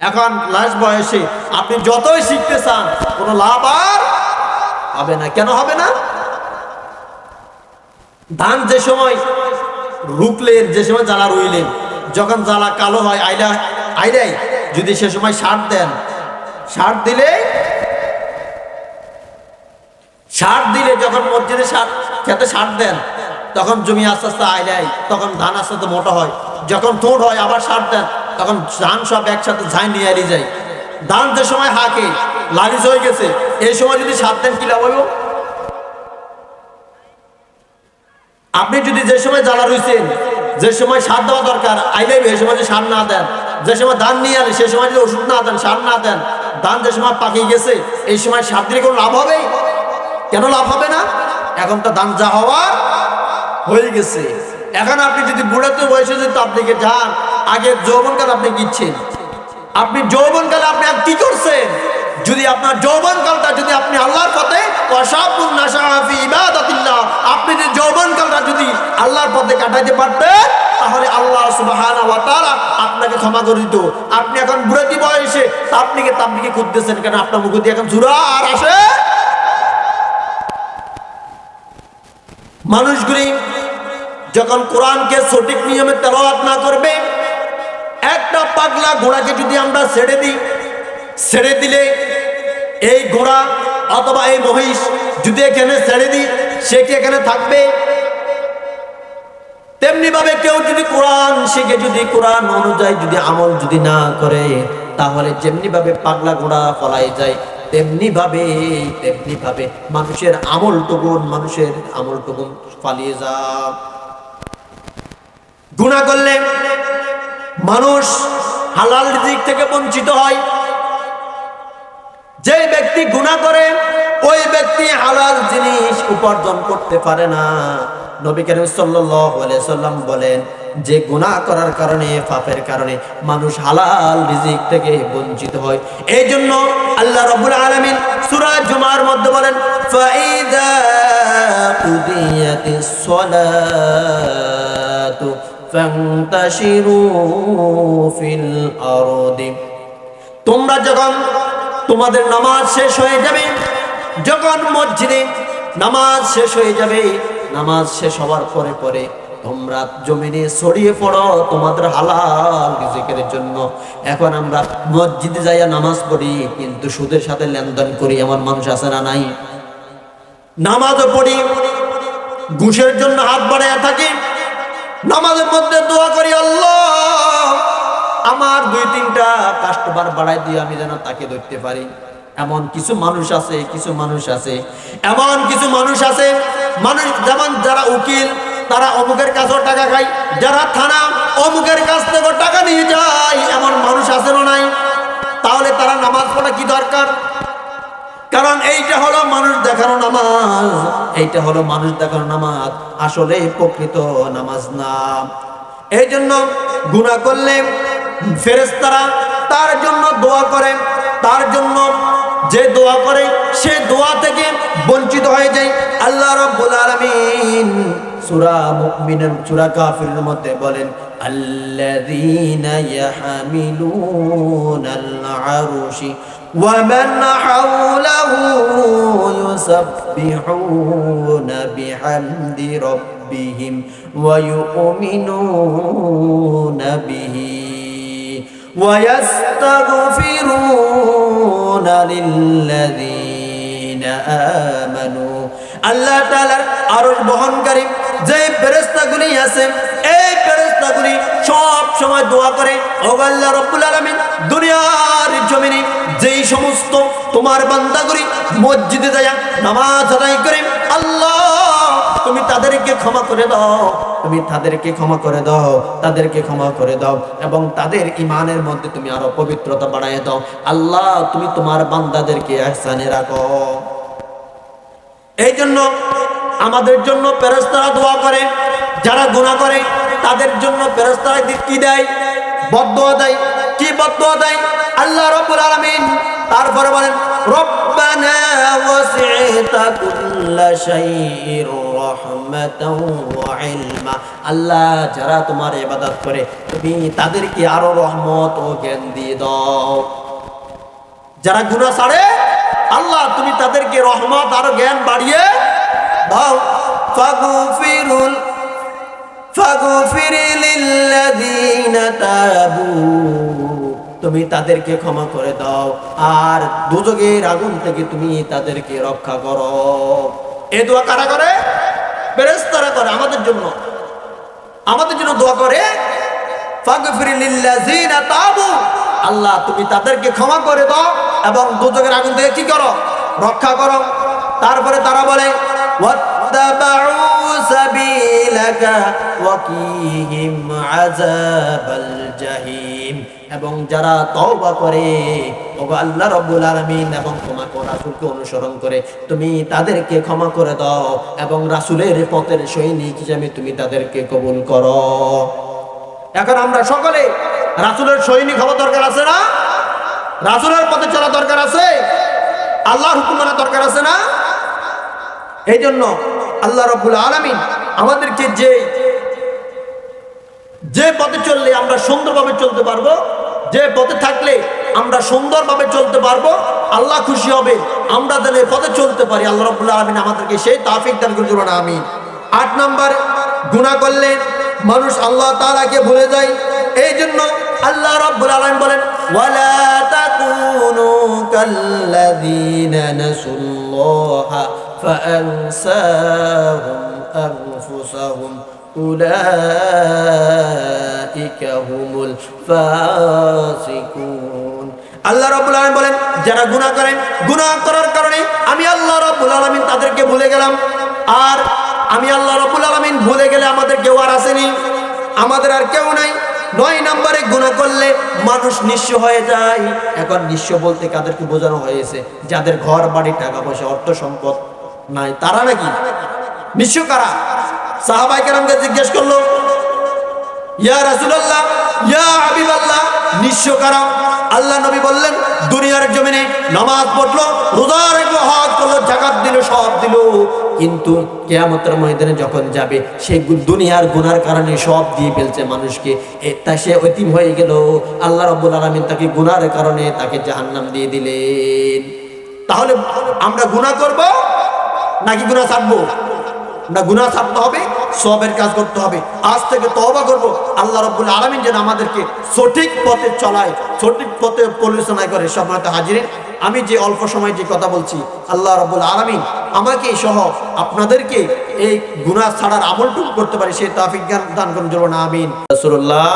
এখন লাশ বয়সে, আপনি যতই শিখতে চান, কোনো লাভ আর হবে না। কেন হবে না? ধান যে সময় রুকলেন, যে সময় জ্বালা রইলেন, যখন জ্বালা কালো হয়, আইলা আইলাই যদি সে সময় সার দেন, সার দিলে সার দিলে যখন মসজিদে সার, খেতে সার দেন, তখন জমি আস্তে আস্তে আইলাই তখন ধান আস্তে আস্তে মোটা হয়, যখন তোড় হয়, আবার সার দেন তখন ধান সব একসাথে ঝাই নিয়ে আলি যায়। ধান যে সময় হাঁকে, লালিশ হয়ে গেছে, এই সময় যদি সার দেন কি লাভ হইব? আপনি যদি যে সময় জ্বালা রয়েছেন যে সময় সার দেওয়া দরকার আইলাই এই সময় সার না দেন, যে সময় ধান নিয়ে আলে সে সময় যদি ওষুধ না দেন, সার না দেন, ধান যে সময় পাকিয়ে গেছে, এই সময় সার দিলে কোনো লাভ হবে? কেন লাভ হবে না? এখন তো ধান যা হওয়ার হয়ে গেছে। এখন আপনি যদি বুড়াতে বয়সে যদি আপনি যান আগে যৌবনকাল আপনি গিচ্ছেন আপনি যৌবনকালে আপনি আর কি করছেন? যদি আপনার যৌবনকালটা যদি আপনি আল্লাহর পথে আপনি যদি যৌবনকালটা যদি আল্লাহর পথে কাটাইতে পারতেন, তাহলে আল্লাহ আপনাকে ক্ষমা করে দিত। আপনি এখন বুড়াতি বয়সে তাবলিগে তাবলিগে খুঁজতেছেন? কেন আপনার মুখ দিয়ে এখন জুরা আর আসে? মানুষগুলি যখন কোরআনকে সঠিক নিয়মে তেলাওয়াত না করবে একটা পাগলা ঘোড়াকে যদি আমরা ছেড়ে দিই, ছেড়ে দিলে এই ঘোড়া অথবা এই মহিষ যদি এখানে ছেড়ে দিই, সে কি এখানে থাকবে? তেমনি ভাবে কেউ যদি কোরআন শিখে, যদি কোরআন অনুযায়ী যদি আমল যদি না করে, তাহলে যেমনি ভাবে পাগলা ঘোড়া ফলাই যায় তেমনি ভাবে তেমনি ভাবে মানুষের আমল টুকুন মানুষের আমল টুকুন পালিয়ে যা গুণা করলে মানুষ হালাল দিক থেকে বঞ্চিত হয়। যে ব্যক্তি গুণা করে, ওই ব্যক্তি হালাল জিনিস উপার্জন করতে পারে না। নবী করিম সাল্লাম বলেন, যে গুনাহ করার কারণে, পাপের কারণে মানুষ হালাল রিজিক থেকে বঞ্চিত হয়। এই জন্য আল্লাহ রাব্বুল আলামিন সূরা জুমার মধ্যে বলেন, ফাইদা তোমরা যখন তোমাদের নামাজ শেষ হয়ে যাবে, যখন মসজিদে নামাজ শেষ হয়ে যাবে, নামাজ শেষ হওয়ার পরে পরে তোমরা জমিনে ছড়িয়ে পড়ো তোমাদের হালাল রিজিকের জন্য। এখন আমরা মসজিদে যাইয়া নামাজ পড়ি, কিন্তু সুদের সাথে লেনদেন করি আমার মানুষ আছে না নাই? নামাজও পড়ি, ঘুষের জন্য হাত বাড়াইয়া থাকি নামাজের মধ্যে দোয়া করি, আল্লাহ, আমার দুই তিনটা কাস্টমার বাড়াই দিয়ে আমি যেন তাকে ধরতে পারি। এমন কিছু মানুষ আছে, কিছু মানুষ আছে, এমন কিছু মানুষ আছে, মানুষ যেমন যারা উকিল, তারা অমুকের কাছেও টাকা খায়, যারা থানা অমুকের কাছ থেকে টাকা নিয়ে যায়, এমন মানুষ আছে না নাই? তাহলে তারা নামাজ পড়া কি দরকার? কারণ এইটা হলো মানুষ দেখানো নামাজ। এইটা হলো মানুষ দেখানো নামাজ। আসলে প্রকৃত নামাজ না। এই জন্য গুণা করলে ফেরেস্তারা তার জন্য দোয়া করে, তার জন্য যে দোয়া করে, সে দোয়া থেকে বঞ্চিত হয়ে যায়। আল্লাহ রাব্বুল আলামিন সূরা মুমিনের, সূরা কাফিরের মধ্যে বলেন, আল্লাযীনা ইয়াহমিলুনাল আরশি ومن حوله يسبحون بحمد ربهم ويؤمنون به ويستغفرون للذين آمنوا আল্লাহ তাআলার আরশ বহনকারী যে ফেরেশতাগুলি আছে এই ফেরেশতাগুলি সব সময় দোয়া করে ও আল্লাহ রাব্বুল আলামিন দুনিয়ার জমিনে যেই সমস্ত তোমার বান্দাগুলি মসজিদে যায়, নামাজ আদায় করে, আল্লাহ, তুমি তাদেরকে ক্ষমা করে দাও। তুমি তাদেরকে ক্ষমা করে দাও, তাদেরকে ক্ষমা করে দাও এবং তাদের ইমানের মধ্যে তুমি আরও পবিত্রতা বাড়ায় দাও। আল্লাহ, তুমি তোমার বান্দাদেরকে একসানে রাখো। এই জন্য আমাদের জন্য ফেরেশতারা দোয়া করে, যারা গুনাহ করে, তাদের জন্য ফেরেশতারা কি দেয়? বদদোয়া দেয়। কি বদদোয়া দেয়? আল্লাহ রাব্বুল আলামিন তারপরে বলেন, রব্বানা ওয়াসি'তা কুল্লা ইলমা। আল্লাহ যারা তোমার ইবাদত করে, তুমি তাদেরকে আরও রহমত ও জ্ঞান দিয়ে দাও। যারা গুনাহ ছাড়ে, আল্লাহ তুমি তাদেরকে রহমত আর জ্ঞান বাড়িয়ে দাও। ফাগফিরুল ফাগফির লিল্লাযীনা তাবু তুমি তাদেরকে ক্ষমা করে দাও। আর দুযোগের আগুন থেকে তুমি তাদেরকে রক্ষা করো। এ দোয়া কারা করে? ফেরেশতারা করে আমাদের জন্য। আমাদের জন্য দোয়া করে। আল্লাহ, তুমি তাদেরকে ক্ষমা করে দাও এবং দুযোগের আগুন থেকে কি করো? রক্ষা করো। তারপরে তারা বলে ওয়াত্তাবাউ সাবিলাকা ওয়াকিহিম আযাবাল জাহিম এবং যারা তওবা করে ওগো আল্লাহ রাব্বুল আলামিন এবং তোমাকে ও রাসূলকে অনুসরণ করে, তুমি তাদেরকে ক্ষমা করে দাও এবং রাসূলের পথের সৈনিক হিসেবে তুমি তাদেরকে কবুল করো। এখন আমরা সকলে, রাসূলের সৈনিক হওয়া দরকার আছে না? রাসূলের পথে চলা দরকার আছে? আল্লাহর হুকুম দরকার আছে না? এই জন্য আল্লাহ রব্বুল আলমিন আমাদেরকে যে যে পথে চললে আমরা সুন্দরভাবে চলতে পারব, যে পথে থাকলে আমরা সুন্দরভাবে চলতে পারব, আল্লাহ খুশি হবে, আমরা যেন পথে চলতে পারি। আল্লাহ রব্বুল আলমিন আমাদেরকে সেই তাফিক দান করে দেবেন আমি আট নম্বর গুণা করলে মানুষ আল্লাহ তাআলাকে ভুলে যায়। এই জন্য আল্লাহ রব্বুল আলমিন বলেন, ওয়ালা তাকুনু কাল্লাযীনা নাসুল্লাহা فأنساهم أنفسهم أولئك هم الفاسقون আল্লাহ রাব্বুল আলামিন বলেন যারা গুনাহ করেন গুনাহ করার কারণে আমি আল্লাহ রাব্বুল আলামিন তাদেরকে ভুলে গেলাম আর আমি আল্লাহ রাব্বুল আলামিন ভুলে গেলে আমাদের কেউ আর আসেনি আমাদের আর কেউ নাই নয় নম্বরে গুণা করলে মানুষ নিঃস্ব হয়ে যায় এখন নিঃস্ব বলতে কাদেরকে বোঝানো হয়েছে যাদের ঘর বাড়ি টাকা পয়সা অর্থ সম্পদ নাই, তারা নাকি? নিঃস্ব কারা সাহাবাই কেরামকে জিজ্ঞেস করল, ইয়া ইয়া কারা আল্লাহ নবী বললেন, দুনিয়ার জমিনে নামাজ পড়ল, রোজা রাখল, হজ করল, জাকাত দিল সব দিল। কিন্তু কেয়ামতের ময়দানে যখন যাবে, সে দুনিয়ার গুনার কারণে সব দিয়ে ফেলছে মানুষকে। তা সে ঐতিম হয়ে গেল। আল্লাহ রাব্বুল আলামিন তাকে গুনার কারণে তাকে জাহান্নাম দিয়ে দিলেন। তাহলে আমরা গুনাহ করব? নাকি গুনাহ ছাড়বো? না, গুনাহ ছাড়তে হবে সবের কাজ করতে হবে। আজ থেকে তওবা করব। আল্লাহ রাব্বুল আলামিন যেন আমাদেরকে সঠিক পথে চলায়, সঠিক পথে পরিচালনা করে সম্মানিত হাজিরিন আমি যে অল্প সময় যে কথা বলছি, আল্লাহ রাব্বুল আলামিন আমাকে সহ আপনাদেরকে এই গুনাহ ছাড়ার আমলটুকু করতে পারি, সেই তাফিক জ্ঞান দান করুন জন্য আমিন। রাসূলুল্লাহ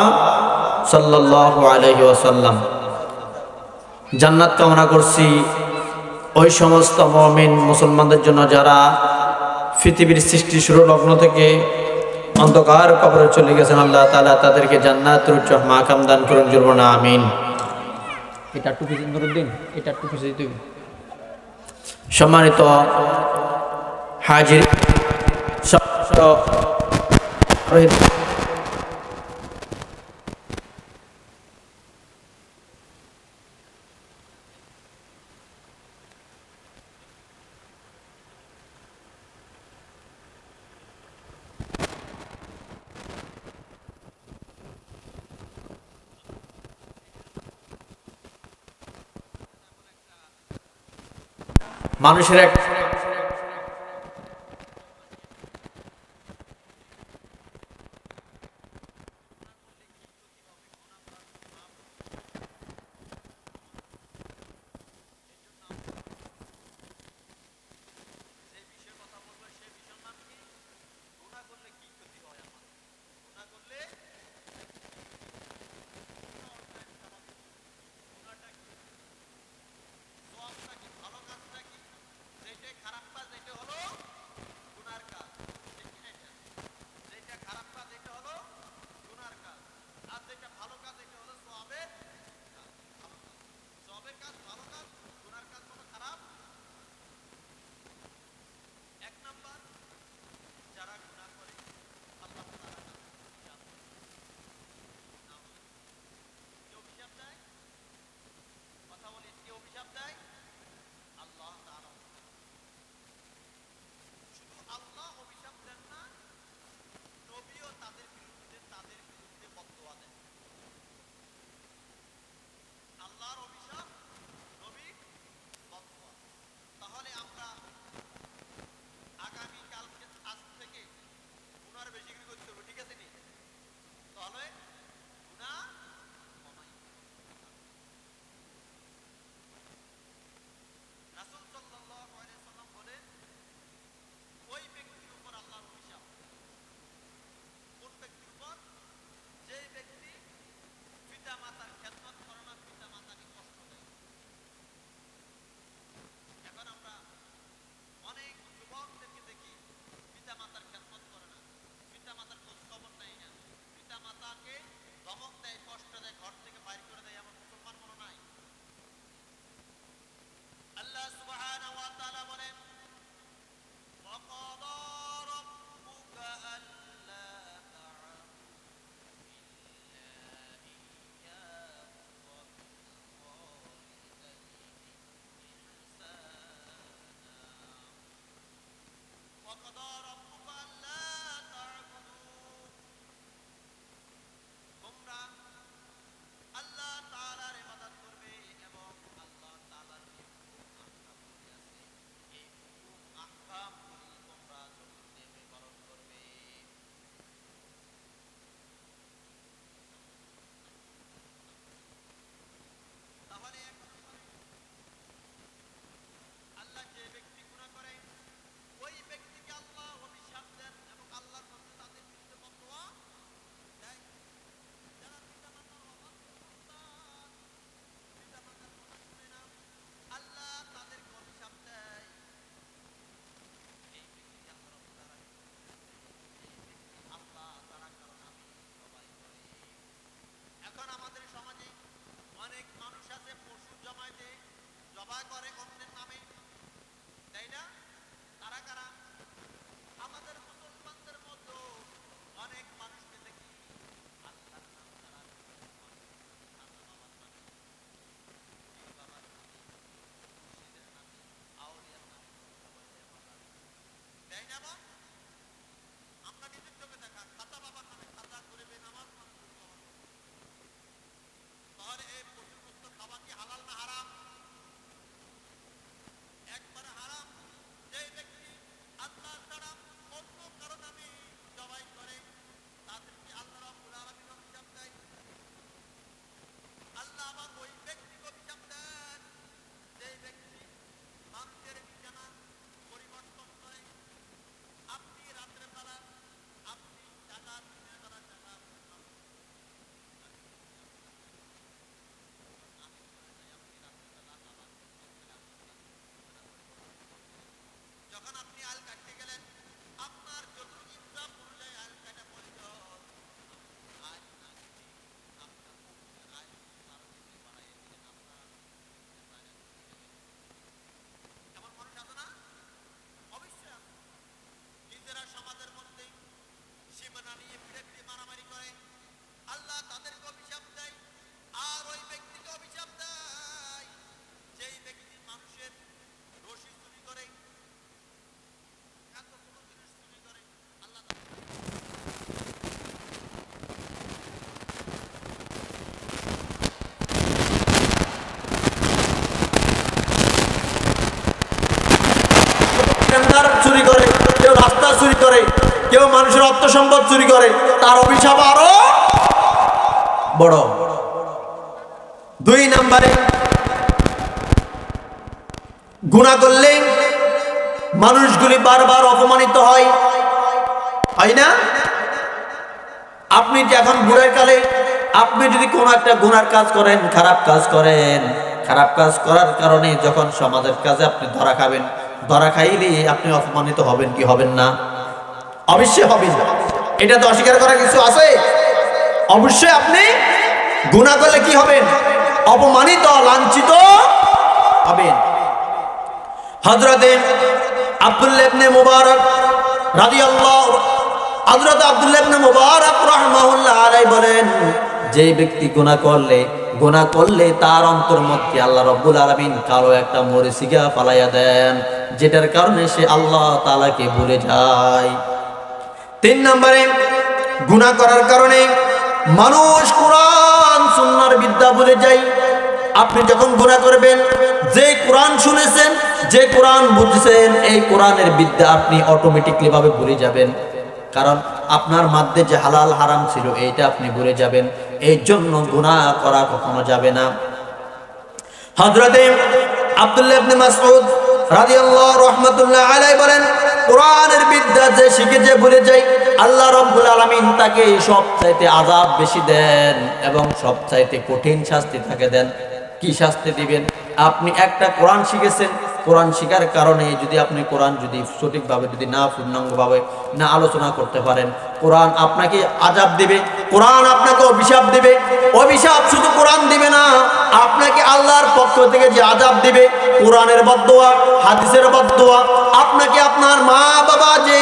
সাল্লাল্লাহু আলাইহি ওয়াসাল্লাম, জান্নাত কামনা করছি। ওই সমস্ত মমিন মুসলমানদের জন্য যারা পৃথিবীর সৃষ্টি শুরু লগ্ন থেকে অন্ধকার কবরে চলে গেছেন আল্লাহ তাআলা তাদেরকে জান্নাত উচ্চ মাকাম দান করুন জুলব না আমিন এটা পিছিয়ে নুরুদ্দিন এটা হবে। সম্মানিত হাজির মানুষের এক 건너던 তারা করে অন্যের নামে। তাই না? তারা কারা? আমাদের মুসলমানদের অনেক মানুষকে দেখি। আল্লাহর নাম তারা বাবার তাই না করে, কেউ মানুষের অর্থ সম্পদ চুরি করে, তার অভিশাপ আরও বড়। দুই নম্বরে গুণা করলে মানুষগুলি বারবার অপমানিত হয়। না? আপনি এখন বুড়ের কালে, আপনি যদি কোনো একটা গুনার কাজ করেন, খারাপ কাজ করেন, খারাপ কাজ করার কারণে যখন সমাজের কাজে আপনি ধরা খাবেন, ধরা খাইলে আপনি অপমানিত হবেন কি হবেন না? অবশ্যই হবে এটা তো অস্বীকার করার কিছু আছে? অবশ্যই আপনি গুণা করলে কি হবেন অপমানিত, লাঞ্ছিত হবেন হজরতে আব্দুল্লাহ ইবনে মুবারক রাদিয়াল্লাহু হযরত আব্দুল্লাহ ইবনে মুবারক রাহমাহুল্লাহ আলাইহি বলেন, যে ব্যক্তি গুনাহ করলে গুনাহ করলে তার অন্তর মধ্যে আল্লাহ রাব্বুল আলামিন কালো একটা মরিচিকা ফালাইয়া দেন, যেটার কারণে সে আল্লাহ তাআলাকে ভুলে যায়। তিন নম্বরে, গুনাহ করার কারণে মানুষ কোরআন সুন্নার বিদ্যা ভুলে যায়। আপনি যখন গুনাহ করবেন, যে কোরআন শুনেছেন, যে কোরআন বুঝছেন, এই কোরআনের বিদ্যা আপনি অটোমেটিকলি ভাবে ভুলে যাবেন। কারণ আপনার মধ্যে যে হালাল হারাম ছিল, এইটা আপনি ভুলে যাবেন। এই জন্য গুনাহ করা কখনো যাবে না। হযরতে আব্দুল্লাহ মাসউদ রাদিয়াল্লাহু রাহমাতুল্লাহ আলাইহি বলেন কোরআনের বিদ্যা যে শিখেছে ভুলে যাই, আল্লাহ রব্বুল আলমিন তাকে সবচাইতে আজাব বেশি দেন এবং সব চাইতে কঠিন শাস্তি তাকে দেন। কি শাস্তি দিবেন? আপনি একটা কোরআন শিখেছেন কোরআন শিখার কারণে যদি আপনি কোরআন যদি সঠিকভাবে যদি না পূর্ণাঙ্গভাবে না আলোচনা করতে পারেন, কোরআন আপনাকে আজাব দিবে, কোরআন আপনাকে অভিশাপ দিবে। অভিশাপ শুধু কোরআন দিবে না, আপনাকে আল্লাহর পক্ষ থেকে যে আজাব দিবে, কোরআনের বদোয়া, হাদিসের বদোয়া, আপনাকে আপনার মা বাবা যে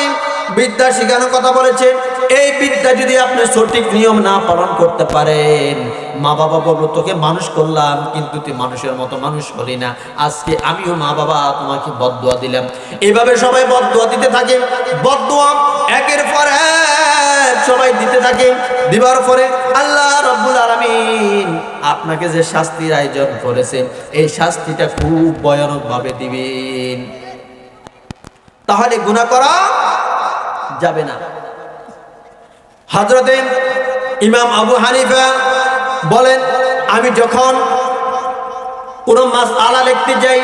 বিদ্যা শেখানোর কথা বলেছেন, এই বিদ্যা যদি আপনি সঠিক নিয়ম না পালন করতে পারেন মা বাবা বলব তোকে মানুষ করলাম, কিন্তু তুই মানুষের মতো মানুষ হলি না। আজকে আমিও মা বাবা তোমাকে বদুয়া দিলাম। এভাবে সবাই বদুয়া দিতে থাকে। বদুয়া একের পর এক সবাই দিতে থাকে। দিবার পরে আল্লাহ রব্বুল আলামিন আপনাকে যে শাস্তির আয়োজন করেছেন এই শাস্তিটা খুব ভয়ানক ভাবে দিবেন। তাহলে গুনাহ করা যাবে না। হজরতে ইমাম আবু হানিফা বলেন, আমি যখন কোনো মাস আলা লিখতে যাই,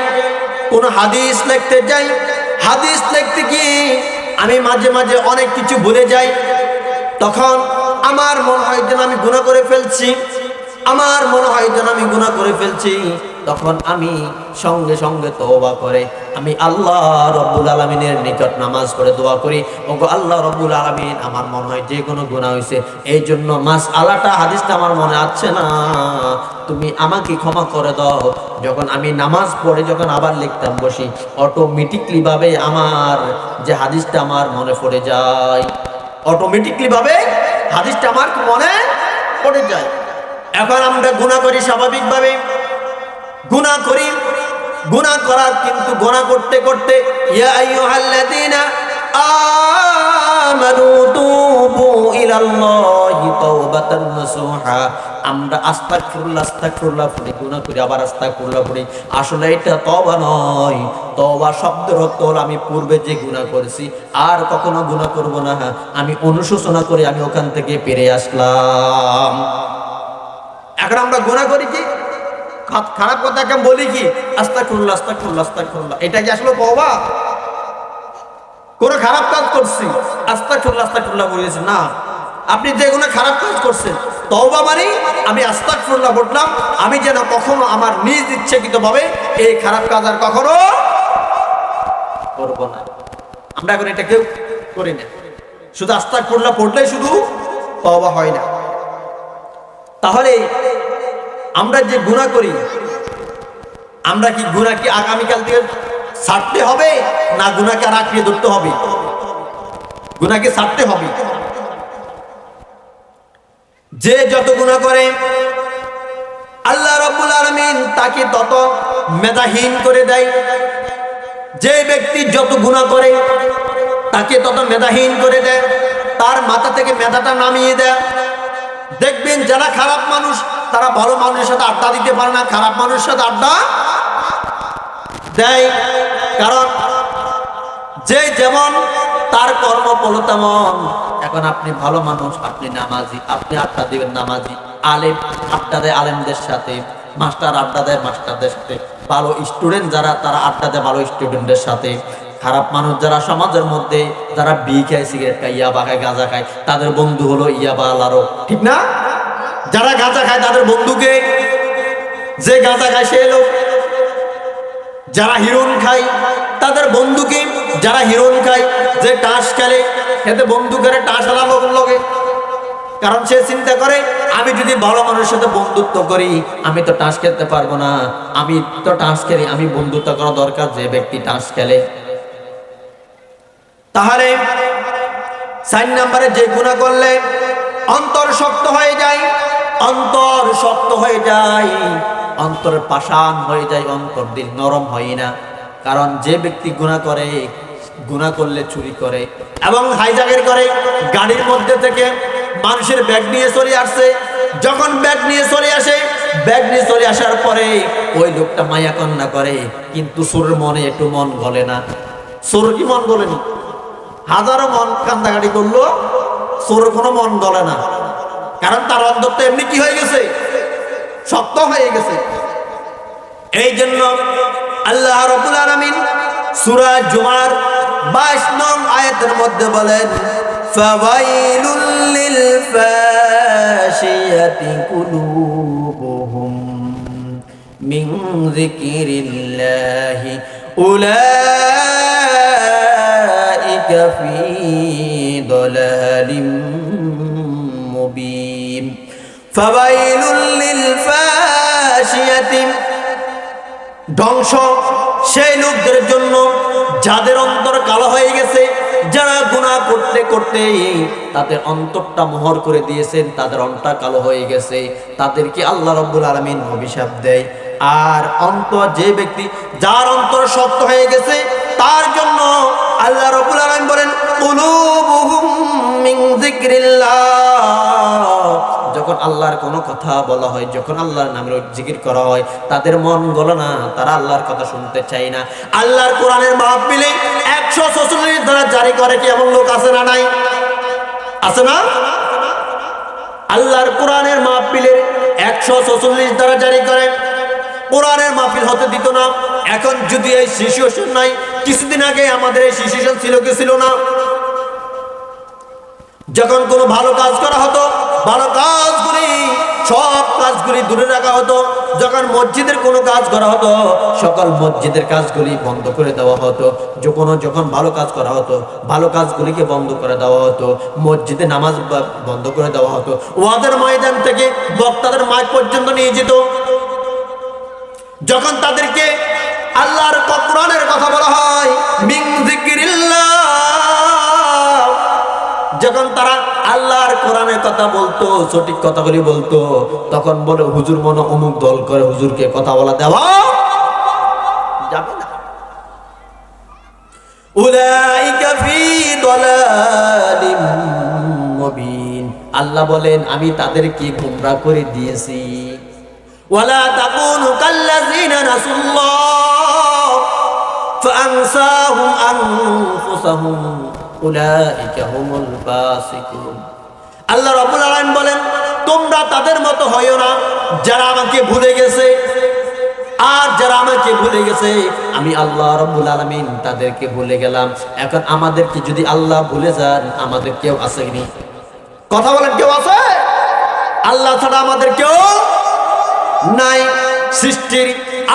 কোনো হাদিস লিখতে যাই, হাদিস লিখতে গিয়ে আমি মাঝে মাঝে অনেক কিছু ভুলে যাই, তখন আমার মনে হয় যেন আমি গুণা করে ফেলছি, আমার মনে হয় যেন আমি গুণা করে ফেলছি। তখন আমি সঙ্গে সঙ্গে তওবা করে, আমি আল্লাহ রব্বুল আলমিনের নিকট নামাজ পড়ে দোয়া করি। ওগো আল্লাহ রব্বুল আলমিন, আমার মনে হয় যে কোনো গুণা হয়েছে এই জন্য মাস আলাটা হাদিসটা আমার মনে আছে না। তুমি আমাকে ক্ষমা করে দাও। যখন আমি নামাজ পড়ে যখন আবার লিখতাম বসি অটোমেটিকলি ভাবে আমার যে হাদিসটা আমার মনে পড়ে যায়। অটোমেটিকলি ভাবে হাদিসটা আমার মনে পড়ে যায়। এখন আমরা গুণা করি স্বাভাবিকভাবে গুণা করি। গুণা করার কিন্তু গুণা করতে করতে আমরা করি, আবার আসলে এটা নয়। শব্দের আমি পূর্বে যে গুনাহ করেছি, আর কখনো গুনাহ করব না। আমি অনুশোচনা করে আমি ওখান থেকে পেরে আসলাম। এখন আমরা গুনাহ করি কি? খারাপ কথা কেমন বলি কি? আস্তা খুল্লা আস্তা আস্তাগফিরুল্লাহ আস্তাগফিরুল্লাহ আস্তাগফিরুল্লাহ এটা কি আসলে তওবা কোন খারাপ কাজ করছি? আস্তাগফিরুল্লাহ আস্তাগফিরুল্লাহ বলেছি, না। আপনি যে কোনো খারাপ কাজ করছেন, তওবা মানে আমি আস্তাগফিরুল্লাহ বললাম, আমি যেন কখনো আমার নিজ ইচ্ছাকৃত ভাবে এই খারাপ কাজ আর কখনো করব না। আমরা এখন এটা কেউ করি না। শুধু আস্তাগফিরুল্লাহ পড়লেই শুধু তওবা হয় না। তাহলে আমরা যে গুনাহ করি, আমরা কি গুনাহ কি আগামীকাল থেকে ছাড়তে হবে না গুনাহকে আর আঁকড়িয়ে ধরতে হবে? গুণাকে ছাড়তে হবে। যে যত গুনাহ করে, আল্লাহ রাব্বুল আলামিন তাকে তত মেধাহীন করে দেয়। যে ব্যক্তি যত গুনাহ করে, তাকে তত মেধাহীন করে দেয়। তার মাথা থেকে মেধাটা নামিয়ে দেয়। দেখবেন যারা খারাপ মানুষ তারা ভালো মানুষের সাথে আড্ডা দিতে পারে না, খারাপ মানুষের সাথে আড্ডা দেয়। কারণ যে যেমন, তার কর্ম ফল তেমন। এখন আপনি ভালো মানুষ, আপনি নামাজি, আপনি আড্ডা দিবেন নামাজি, আলেম, আড্ডা দেয় আলেমদের সাথে, মাস্টার আড্ডা দেয় মাস্টারদের সাথে। ভালো স্টুডেন্ট যারা, তারা আড্ডা দেয় ভালো স্টুডেন্টদের সাথে। খারাপ মানুষ যারা সমাজের মধ্যে, যারা বি খায়, সিগারেট খায়, ইয়াবা খায়, গাঁজা খায়, তাদের বন্ধু হলো ইয়াবা আলারো ঠিক না? যারা গাঁজা খায় তাদের বন্ধুকে যে গাঁজা খায় সে লোক। যারা হিরোন খায় তাদের বন্ধুকে যারা হিরোন খায়, যে টাস খেলে, এতে বন্ধু করে টাস আলা লোক লগে কারণ সে চিন্তা করে, আমি যদি ভালো মানুষের সাথে বন্ধুত্ব করি, আমি তো টাস খেলতে পারব না। আমি তো টাস খেলি, আমি বন্ধুত্ব করা দরকার যে ব্যক্তি টাস খেলে। তাহলে সাইন নাম্বারে যে গুণা করলে অন্তর শক্ত হয়ে যায়। অন্তর শক্ত হয়ে যায়। অন্তর পাষাণ হয়ে যায়, অন্তর দিল নরম হয় না। কারণ যে ব্যক্তি গুণা করে, গুণা করলে চুরি করে এবং হাইজাগের করে, গাড়ির মধ্যে থেকে মানুষের ব্যাগ নিয়ে চলে আসছে। যখন ব্যাগ নিয়ে চলে আসে, ব্যাগ নিয়ে চলে আসার পরে ওই লোকটা মায়া কন্যা করে, কিন্তু সুরের মনে একটু মন গলে না। সুর কি মন গলেনি? হাজারো মন কান্দাকাটি করল, সোর কোনো মন গলে না। কারণ তার অন্তরটা এমনি কি হয়ে গেছে? শক্ত হয়ে গেছে। এই জন্য আল্লাহ রবুল আলমিন সুরা জুমার বাইশ নং আয়াতের মধ্যে বলেন, ফাওয়াইলুল লিল ফাশিয়াতি কুলুবুহুম মিন যিকিরিল্লাহি উলাইকা ফি দলালিম। ধ্বংস সেই লোকদের জন্য যাদের অন্তর কালো হয়ে গেছে, যারা গুণা করতে করতে তাদের অন্তরটা মোহর করে দিয়েছেন, তাদের অন্তর কালো হয়ে গেছে। তাদেরকে আল্লাহ রব্বুল আলমিন অভিশাপ দেয়। আর অন্তর যে ব্যক্তি যার অন্তর শক্ত হয়ে গেছে, তার জন্য আল্লাহ রব্বুল আলমিন বলেন আল্লাহর কোনো কথা বলা হয়, যখন আল্লাহর নামের জিকির করা হয়, তাদের মন গলো না, তারা আল্লাহর কথা শুনতে চায় না। আল্লাহর কোরআনের মাহফিলে একশো ছচল্লিশ ধারা জারি করে কি এমন লোক আছে না নাই? আছে না? আল্লাহর কোরআনের মাহফিলের একশো ছচল্লিশ ধারা জারি করে। কোরআনের মাহফিল হতে দিত না। এখন যদি এই সিচুয়েশন নাই, কিছুদিন আগে আমাদের এই সিচুয়েশন ছিল কি ছিল না? যখন কোনো ভালো কাজ করা হতো ভালো কাজগুলি সব কাজগুলি দূরে রাখা হতো। যখন মসজিদের কোনো কাজ করা হতো, সকল মসজিদের কাজগুলি বন্ধ করে দেওয়া হতো। যখন যখন ভালো কাজ করা হতো, ভালো কাজগুলিকে বন্ধ করে দেওয়া হতো। মসজিদে নামাজ বন্ধ করে দেওয়া হতো। ওয়াদের ময়দান থেকে বক্তাদের মাঠ পর্যন্ত নিয়ে যেত। যখন তাদেরকে আল্লাহর কোরআনের কথা বলা হয় কোরআনের কথা বলতো, সঠিক কথাগুলি বলতো, তখন বলে হুজুর মনে অমুক দল করে হুজুরকে কথা বলা দেওয়া যাবে না। আল্লাহ বলেন, আমি তাদেরকে গোমরা করে দিয়েছি। ওয়ালা তাকুনু আল্লাহ রাব্বুল আলামিন বলেন, তোমরা তাদের মতো হইও না যারা আমাকে ভুলে গেছে। আর যারা আমাকে ভুলে গেছে, আমি আল্লাহ রব্বুল আলামিন তাদেরকে ভুলে গেলাম। এখন আমাদেরকে যদি আল্লাহ ভুলে যান, আমাদের কেউ আসেনি কথা বলেন, কেউ আছে? আল্লাহ ছাড়া আমাদের কেউ নাই। সৃষ্টির,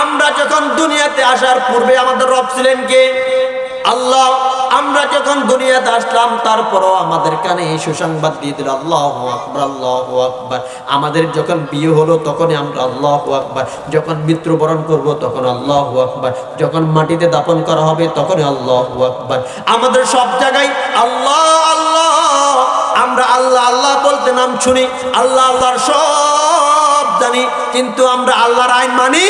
আমরা যখন দুনিয়াতে আসার পূর্বে আমাদের রব ছিলেন কে? আল্লাহ। আমরা যখন দুনিয়াতে আসলাম, তারপরও আমাদের কানে এই সুসংবাদ দিয়ে দিল, আল্লাহ আকবর আল্লাহ আকবর। আমাদের যখন বিয়ে হলো, তখনই আমরা, আল্লাহ আকবর। যখন মৃত্যুবরণ করব, তখন আল্লাহ আকবর। যখন মাটিতে দাপন করা হবে, তখনই আল্লাহ আকবর। আমাদের সব জায়গায়, আল্লাহ আল্লাহ। আমরা, আল্লাহ আল্লাহ বলতে নাম শুনি, আল্লাহ, আল্লাহর সব জানি। কিন্তু আমরা, আল্লাহর আইন মানি?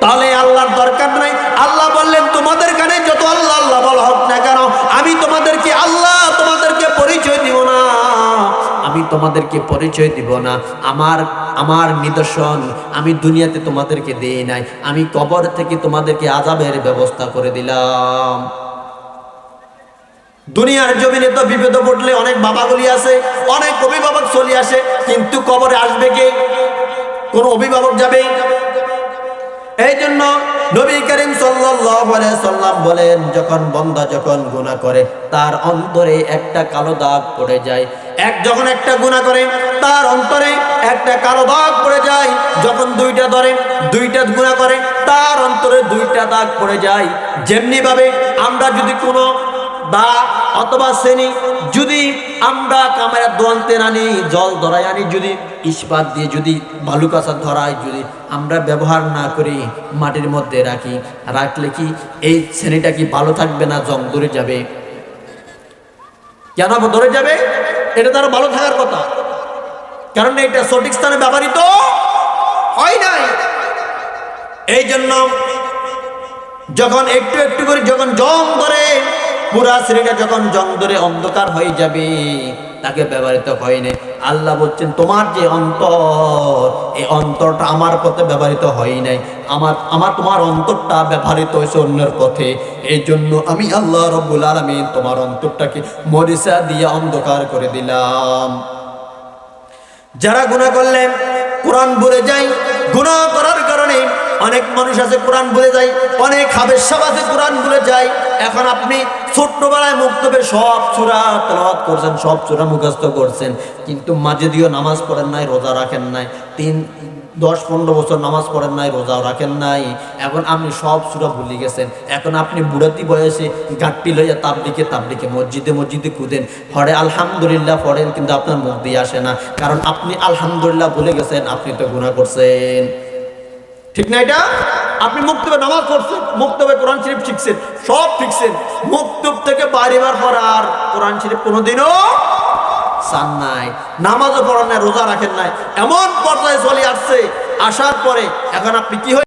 তাহলে আল্লাহর দরকার নাই। আল্লাহ বললেন, তোমাদের কানে তোমাদেরকে পরিচয় দিব না। আমার আমার নিদর্শন আমি দুনিয়াতে তোমাদেরকে দেই নাই। আমি কবর থেকে তোমাদেরকে আজাবের ব্যবস্থা করে দিলাম। দুনিয়ার জমিনে তো বিপদে পড়লে অনেক বাবাগুলি আছে অনেক অভিভাবক চলে আসে, কিন্তু কবরে আসবে কে? কোন অভিভাবক যাবে? এই জন্য নবী করিম সাল্লাম বলেন, যখন বন্দা যখন গুনাহ করে, তার অন্তরে একটা কালো দাগ পড়ে যায়। এক যখন একটা গুণা করে, তার অন্তরে একটা কালো দাগ পড়ে যায়। যখন দুইটা ধরে, দুইটা গুণা করে, তার অন্তরে দুইটা দাগ পড়ে যায়। যেমনি ভাবে আমরা যদি কোনো বা অথবা শ্রেণি যদি আমরা কামেরা দোয়ান্তে আনি, জল ধরাই আনি, যদি ইস্পাত দিয়ে যদি বালু কাঁচা ধরাই যদি আমরা ব্যবহার না করি, মাটির মধ্যে রাখি, রাখলে কি এই শ্রেণীটা কি ভালো থাকবে না জং ধরে যাবে? কেন ধরে যাবে? এটা তার ভালো থাকার কথা। কারণ এটা সঠিক স্থানে ব্যবহৃত হয় নাই। এই জন্য যখন একটু একটু করে যখন জম ধরে পুরা শ্রেণীটা যখন জং ধরে অন্ধকার হয়ে যাবে, তাকে ব্যবহৃত হয়নি আল্লাহ বলছেন, তোমার যে অন্তর, এই অন্তরটা আমার পথে ব্যবহৃত হয় নাই। আমার আমার তোমার অন্তরটা ব্যবহৃত হয়েছে অন্যের পথে। এই জন্য আমি আল্লাহ রব্বুল আলমিন তোমার অন্তরটাকে মরিচা দিয়ে অন্ধকার করে দিলাম। যারা গুণা করলেন কোরআন বলে যায় গুণা করার কারণে অনেক মানুষ আছে কোরআন ভুলে যায়, অনেক হাবেশাব আছে কোরআন ভুলে যায়। এখন আপনি ছোট্টবেলায় মুক্তবে সব চূড়া তেলাওয়াত করছেন, সব চূড়া মুখস্থ করছেন, কিন্তু মাঝে দিয়েও নামাজ পড়েন নাই, রোজা রাখেন নাই, তিন দশ পনেরো বছর নামাজ পড়েন নাই, রোজাও রাখেন নাই। এখন আপনি সব সুরা ভুলে গেছেন। এখন আপনি বুড়াতি বয়সে গাঁটটি লইয়া তাবলিকে তাবলিকে মসজিদে মসজিদে কুদেন। হরে আলহামদুলিল্লাহ পড়েন, কিন্তু আপনার মুখ দিয়ে আসে না। কারণ আপনি আলহামদুলিল্লাহ ভুলে গেছেন, আপনি তো গুণা করছেন। ঠিক না এটা? আপনি মুক্তবে নামাজ পড়ছেন, মুক্তবে কোরআন শরীফ শিখছেন, সব শিখছেন। মুক্তব থেকে বাড়িবার পর আর কোরআন শরীফ কোনোদিনও চান নাই, নামাজও পড়েন নাই, রোজা রাখেন নাই, এমন পর্যায়ে চলে আসছে, আসার পরে এখন আপনি কি